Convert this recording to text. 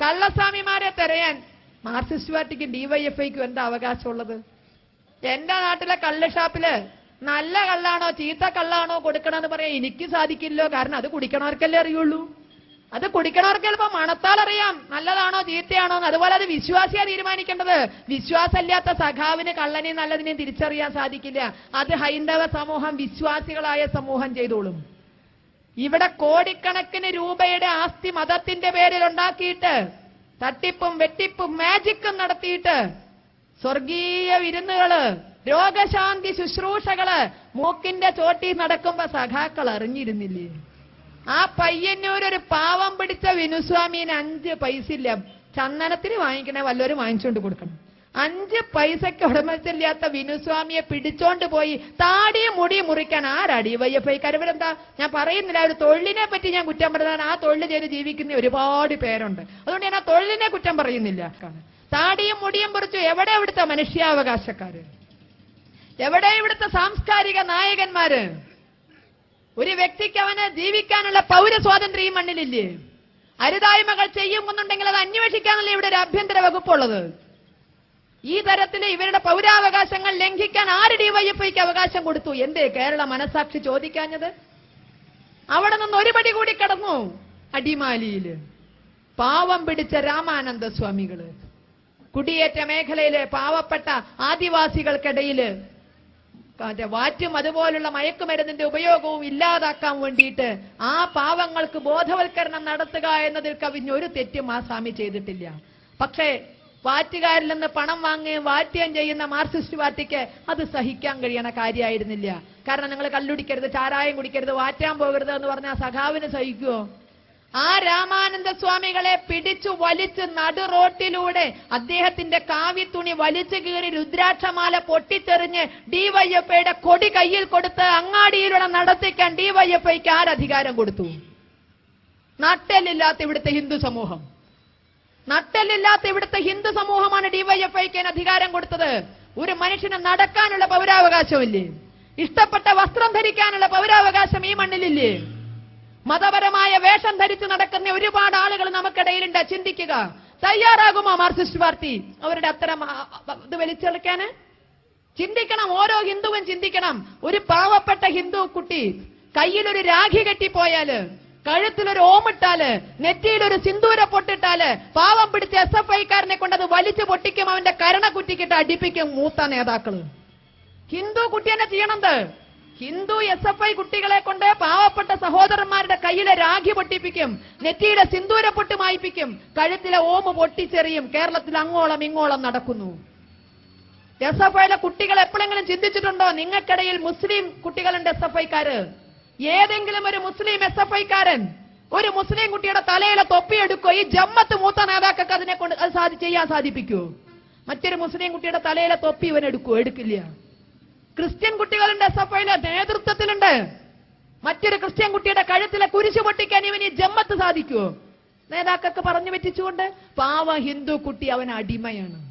കള്ളസ്വാമിമാരെ തെരയാൻ Marxist പാർട്ടിക്കും ഡിവൈഎഫ്ഐക്കും എന്താ അവകാശമുള്ളത്? എന്റെ നാട്ടിലെ കള്ള് ഷാപ്പിൽ നല്ല കള്ളാണോ ചീത്ത കള്ളാണോ കൊടുക്കണമെന്ന് പറയാൻ എനിക്ക് സാധിക്കില്ലോ കാരണം അത് കുടിക്കണവർക്കല്ലേ അറിയുള്ളൂ. അത് കുടിക്കണവർക്ക് ചിലപ്പോ മണത്താൽ അറിയാം. നല്ലതാണോ ചീത്തയാണോ എന്ന്. അതുപോലെ അത് വിശ്വാസിയാ തീരുമാനിക്കേണ്ടത്. വിശ്വാസമില്ലാത്ത സഖാവിന് കള്ളനെയും നല്ലതിനെയും തിരിച്ചറിയാൻ സാധിക്കില്ല. അത് ഹൈന്ദവ സമൂഹം വിശ്വാസികളായ സമൂഹം ചെയ്തോളും. ഇവിടെ കോടിക്കണക്കിന് രൂപയുടെ ആസ്തി മതത്തിന്റെ പേരിൽ ഉണ്ടാക്കിയിട്ട് തട്ടിപ്പും വെട്ടിപ്പും മാജിക്കും നടത്തിയിട്ട് സ്വർഗീയ വിരുന്നുകൾ രോഗശാന്തി ശുശ്രൂഷകൾ മൂക്കിന്റെ ചോട്ടി നടക്കുമ്പോ സഖാക്കൾ അറിഞ്ഞിരുന്നില്ലേ? ആ പയ്യന്നൂർ ഒരു പാവം പിടിച്ച വിനുസ്വാമിന് അഞ്ച് പൈസ ഇല്ല. ചന്ദനത്തിന് വാങ്ങിക്കണേ വല്ലവരും വാങ്ങിച്ചുകൊണ്ട് കൊടുക്കണം. അഞ്ച് പൈസയ്ക്ക് ഉടമസ്ഥയില്ലാത്ത വിനുസ്വാമിയെ പിടിച്ചോണ്ട് പോയി താടിയും മുടിയും മുറിക്കാൻ ആരാടി? വയ്യപ്പൈ കരുവരെന്താ ഞാൻ പറയുന്നില്ല ഒരു തൊഴിലിനെ പറ്റി ഞാൻ കുറ്റം പറയുന്നത് ആ തൊഴിൽ ചെയ്ത് ജീവിക്കുന്ന ഒരുപാട് പേരുണ്ട്. അതുകൊണ്ട് ഞാൻ ആ തൊഴിലിനെ കുറ്റം പറയുന്നില്ല. താടിയും മുടിയും മുറിച്ചു എവിടെ ഇവിടുത്തെ മനുഷ്യാവകാശക്കാര്? എവിടെ ഇവിടുത്തെ സാംസ്കാരിക നായകന്മാര്? ഒരു വ്യക്തിക്ക് അവന് ജീവിക്കാനുള്ള പൗരസ്വാതന്ത്ര്യം ഈ മണ്ണിലില്ലേ? അരുതായ്മകൾ ചെയ്യുമെന്നുണ്ടെങ്കിൽ അത് അന്വേഷിക്കാനല്ലേ ഇവിടെ ഒരു ആഭ്യന്തര വകുപ്പുള്ളത്? ഈ തരത്തിൽ ഇവരുടെ പൗരാവകാശങ്ങൾ ലംഘിക്കാൻ ആര് ഡിവൈഎഫ്ഐക്ക് അവകാശം കൊടുത്തു? എന്തേ കേരള മനസാക്ഷി ചോദിക്കാഞ്ഞത്? അവിടെ നിന്ന് ഒരു പടി കൂടി കടന്നു. അടിമാലിയിൽ. പാവം പിടിച്ച രാമാനന്ദ സ്വാമികൾ. കുടിയേറ്റ മേഖലയിലെ പാവപ്പെട്ട ആദിവാസികൾക്കിടയിൽ. വാറ്റും അതുപോലുള്ള മയക്കുമരുന്നിന്റെ ഉപയോഗവും ഇല്ലാതാക്കാൻ വേണ്ടിയിട്ട് ആ പാവങ്ങൾക്ക് ബോധവൽക്കരണം നടത്തുക എന്നതിൽ കവിഞ്ഞൊരു തെറ്റും ആ സ്വാമി ചെയ്തിട്ടില്ല. പക്ഷേ വാറ്റുകാരിൽ നിന്ന് പണം വാങ്ങുകയും വാറ്റുകയും ചെയ്യുന്ന മാർക്സിസ്റ്റ് പാർട്ടിക്ക് അത് സഹിക്കാൻ കഴിയണ കാര്യമായിരുന്നില്ല കാരണം നിങ്ങൾ കല്ലുടിക്കരുത് ചാരായം കുടിക്കരുത് വാറ്റാൻ പോകരുത് എന്ന് പറഞ്ഞാൽ സഖാവിന് സഹിക്കുമോ ആ രാമാനന്ദ സ്വാമികളെ പിടിച്ചു വലിച്ച് നടു റോട്ടിലൂടെ അദ്ദേഹത്തിന്റെ കാവിത്തുണി വലിച്ചു കീറി രുദ്രാക്ഷമാല പൊട്ടിത്തെറിഞ്ഞ് ഡിവൈഎഫ്ഐയുടെ കൊടി കയ്യിൽ കൊടുത്ത് അങ്ങാടിയിലൂടെ നടത്തിക്കാൻ ഡിവൈഎഫ്ഐക്ക് ആരധികാരം കൊടുത്തു? നട്ടലില്ലാത്ത ഇവിടുത്തെ ഹിന്ദു സമൂഹം. നട്ടലില്ലാത്ത ഇവിടുത്തെ ഹിന്ദു സമൂഹമാണ് ഡിവൈഎഫ്ഐക്ക് അധികാരം കൊടുത്തത്. ഒരു മനുഷ്യന് നടക്കാനുള്ള പൗരാവകാശമില്ലേ? ഇഷ്ടപ്പെട്ട വസ്ത്രം ധരിക്കാനുള്ള പൗരാവകാശം ഈ മണ്ണിലില്ലേ? മതപരമായ വേഷം ധരിച്ചു നടക്കുന്ന ഒരുപാട് ആളുകൾ നമുക്കിടയിലുണ്ട്. ചിന്തിക്കുക. തയ്യാറാകുമോ മാർക്സിസ്റ്റ് പാർട്ടി? അവരുടെ അത്തരം ഇത് വലിച്ചെടുക്കാന്? ചിന്തിക്കണം. ഓരോ ഹിന്ദുവും ചിന്തിക്കണം. ഒരു പാവപ്പെട്ട ഹിന്ദു കുട്ടി കയ്യിലൊരു രാഖി കെട്ടിപ്പോയാൽ കഴുത്തിലൊരു ഓമിട്ടാൽ നെറ്റിയിലൊരു സിന്ദൂര പൊട്ടിട്ടാൽ പാവം പിടിച്ച എസ് എഫ് ഐക്കാരനെ കൊണ്ട് അത് വലിച്ചു പൊട്ടിക്കും അവന്റെ കരണ കുറ്റിക്കിട്ട് അടിപ്പിക്കും മൂത്ത നേതാക്കൾ. ഹിന്ദു കുട്ടി തന്നെ ചെയ്യണത്? ഹിന്ദു എസ് എഫ് ഐ കുട്ടികളെ കൊണ്ട് പാവപ്പെട്ട സഹോദരന്മാരുടെ കയ്യിലെ രാഖി പൊട്ടിപ്പിക്കും നെറ്റിയുടെ സിന്ദൂര പൊട്ട് മായിപ്പിക്കും കഴുത്തിലെ ഓമ് പൊട്ടിച്ചെറിയും കേരളത്തിൽ അങ്ങോളം ഇങ്ങോളം നടക്കുന്നു. എസ് എഫ് ഐയിലെ കുട്ടികൾ എപ്പോഴെങ്കിലും ചിന്തിച്ചിട്ടുണ്ടോ? നിങ്ങൾക്കിടയിൽ മുസ്ലിം കുട്ടികളുണ്ട് എസ് എഫ് ഐക്കാര്. ഏതെങ്കിലും ഒരു മുസ്ലിം എസ് എഫ് ഐക്കാരൻ ഒരു മുസ്ലിം കുട്ടിയുടെ തലയിലെ തൊപ്പി എടുക്കോ ഈ ജമ്മത്ത് മൂത്ത നേതാക്കൾക്ക് അതിനെ കൊണ്ട് അത് സാധി ചെയ്യാൻ സാധിപ്പിക്കൂ. മറ്റൊരു മുസ്ലിം കുട്ടിയുടെ തലയിലെ തൊപ്പി ഇവൻ എടുക്കൂ എടുക്കില്ല. ക്രിസ്ത്യൻ കുട്ടികളുണ്ട് എസ് എഫ് ഐയിലെ നേതൃത്വത്തിലുണ്ട്. മറ്റൊരു ക്രിസ്ത്യൻ കുട്ടിയുടെ കഴുത്തിലെ കുരിശു പൊട്ടിക്കാൻ ഇവൻ ഈ ജമ്മത്ത് സാധിക്കുമോ നേതാക്കൾക്ക് പറഞ്ഞു പറ്റിച്ചുകൊണ്ട് പാവ ഹിന്ദു കുട്ടി അവൻ അടിമയാണ്.